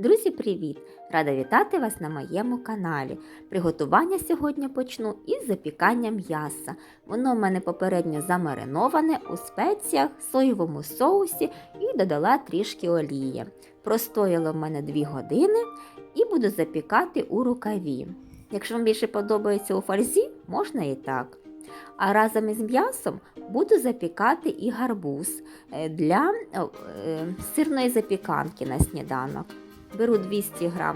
Друзі, привіт! Рада вітати вас на моєму каналі. Приготування сьогодні почну із запікання м'яса. Воно в мене попередньо замариноване у спеціях, соєвому соусі і додала трішки олії. Простояло в мене 2 години і буду запікати у рукаві. Якщо вам більше подобається у фарзі, можна і так. А разом із м'ясом буду запікати і гарбуз е, для е, е, сирної запіканки на сніданок. Беру 200 г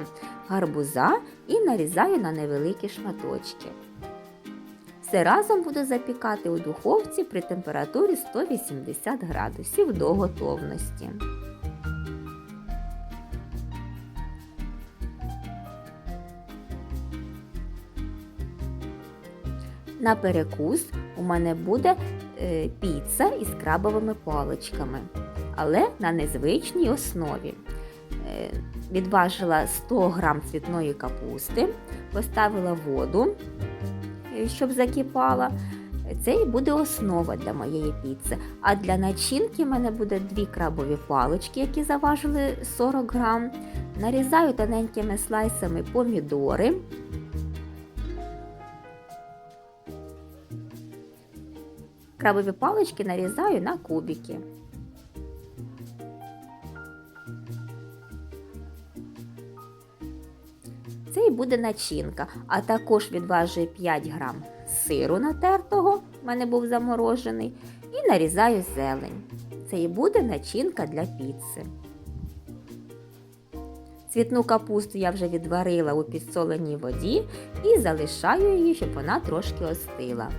гарбуза і нарізаю на невеликі шматочки. Все разом буду запікати у духовці при температурі 180 градусів до готовності. На перекус у мене буде е, піца із крабовими паличками, але на незвичній основі. Відважила 100 г цвітної капусти, поставила воду, е, щоб закипала. Це і буде основа для моєї піци. А для начинки в мене буде дві крабові палички, які заважили 40 грам. Нарізаю тоненькими слайсами помідори. Крабові палички нарізаю на кубики. Це і буде начинка, а також відважую 5 грам сиру натертого, в мене був заморожений, і нарізаю зелень. Це і буде начинка для піци. Цвітну капусту я вже відварила у підсоленій воді і залишаю її, щоб вона трошки остила.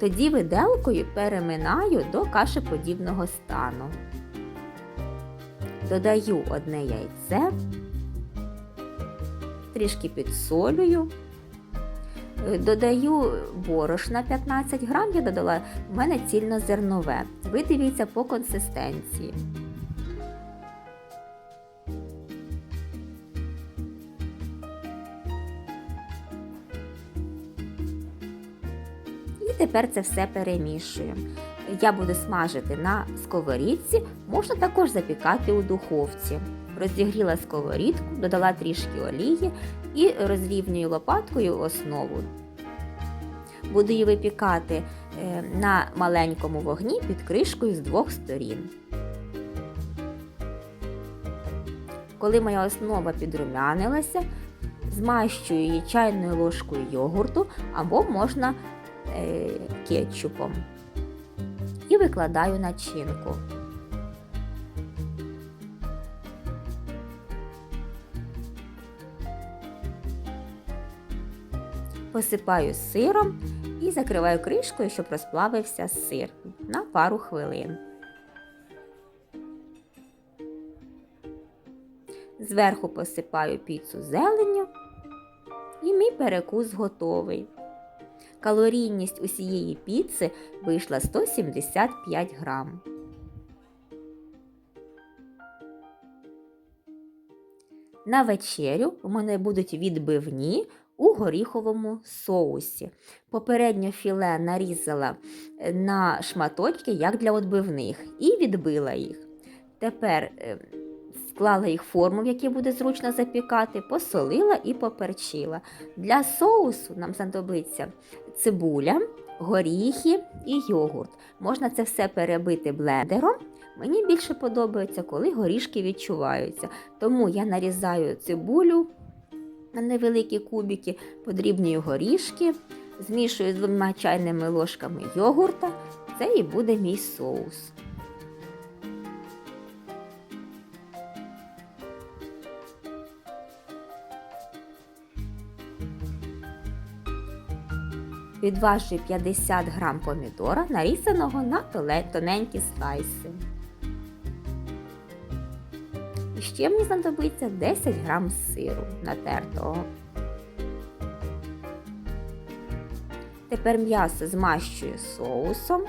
Тоді виделкою переминаю до кашеподібного стану. Додаю одне яйце, трішки підсолюю, додаю борошна 15 грам, я додала, в мене цільнозернове. Ви дивіться по консистенції. І тепер це все перемішую. Я буду смажити на сковорідці, можна також запікати у духовці. Розігріла сковорідку, додала трішки олії і розрівнюю лопаткою основу. Буду її випікати е, на маленькому вогні під кришкою з двох сторін. Коли моя основа підрумянилася, змащую її чайною ложкою йогурту або можна е, кетчупом і викладаю начинку. Посипаю сиром і закриваю кришкою, щоб розплавився сир на пару хвилин. Зверху посипаю піцу зеленню і мій перекус готовий. Калорійність усієї піци вийшла 175 грам. На вечерю у мене будуть відбивні у горіховому соусі. Попередньо філе нарізала на шматочки, як для відбивних, і відбила їх. Тепер е, склала їх форму, в якій буде зручно запікати, посолила і поперчила. Для соусу нам знадобиться цибуля, горіхи і йогурт. Можна це все перебити блендером. Мені більше подобається, коли горішки відчуваються. Тому я нарізаю цибулю на невеликі кубики, подрібнюю горішки, змішую з двома чайними ложками йогурта. Це і буде мій соус. Відважую 50 грам помідора, нарізаного на тоненькі слайси. Ще мені знадобиться 10 грам сиру натертого. Тепер м'ясо змащую соусом.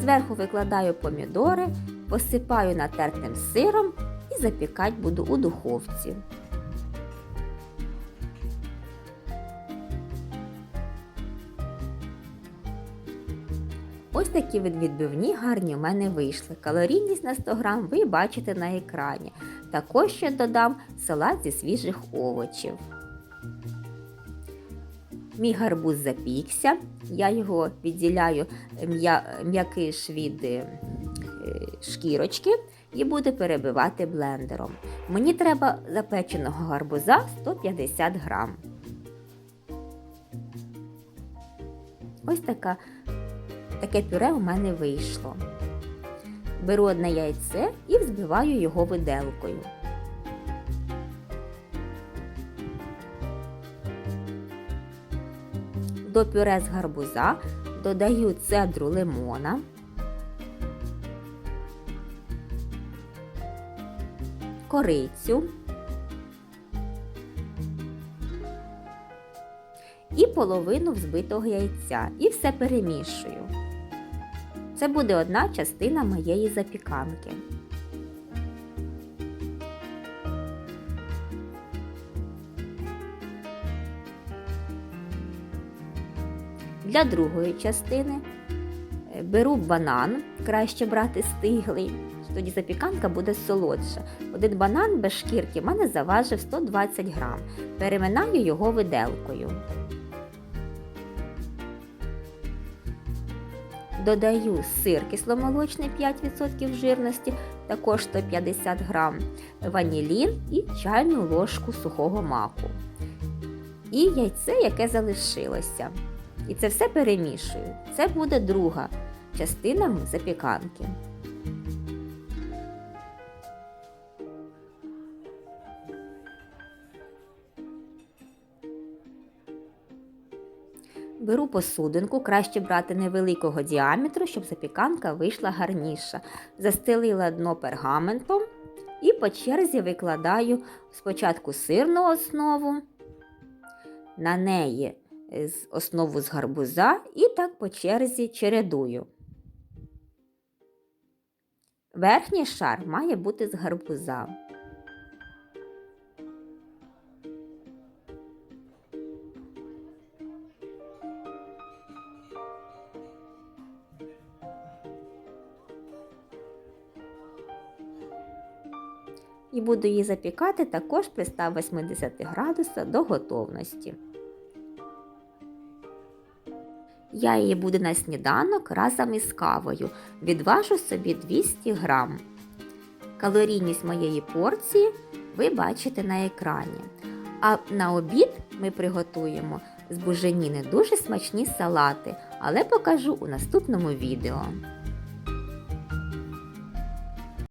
Зверху викладаю помідори, посипаю натертим сиром і запікати буду у духовці. Такі відбивні гарні у мене вийшли. Калорійність на 100 грам ви бачите на екрані. Також ще додам салат зі свіжих овочів. Мій гарбуз запікся. Я його відділяю м'я- м'якиш від е, шкірочки і буду перебивати блендером. Мені треба запеченого гарбуза 150 грам. Ось така, таке пюре у мене вийшло. Беру одне яйце і взбиваю його виделкою. До пюре з гарбуза додаю цедру лимона, корицю і половину взбитого яйця. І все перемішую. Це буде одна частина моєї запіканки. Для другої частини е, беру банан, краще брати стиглий, тоді запіканка буде солодша. Один банан без шкірки в мене заважив 120 грам. Переминаю його виделкою. Додаю сир кисломолочний 5% жирності, також 150 грам, ванілін і чайну ложку сухого маку. І яйце, яке залишилося. І це все перемішую. Це буде друга частина запіканки. Беру посудинку, краще брати невеликого діаметру, щоб запіканка вийшла гарніша. Застелила дно пергаментом і по черзі викладаю спочатку сирну основу, на неї основу з гарбуза і так по черзі чередую. Верхній шар має бути з гарбуза. І буду її запікати також при 180 градусах до готовності. Я її буду на сніданок разом із кавою. Відважу собі 200 грам. Калорійність моєї порції ви бачите на екрані. А на обід ми приготуємо з буженіни дуже смачні салати, але покажу у наступному відео.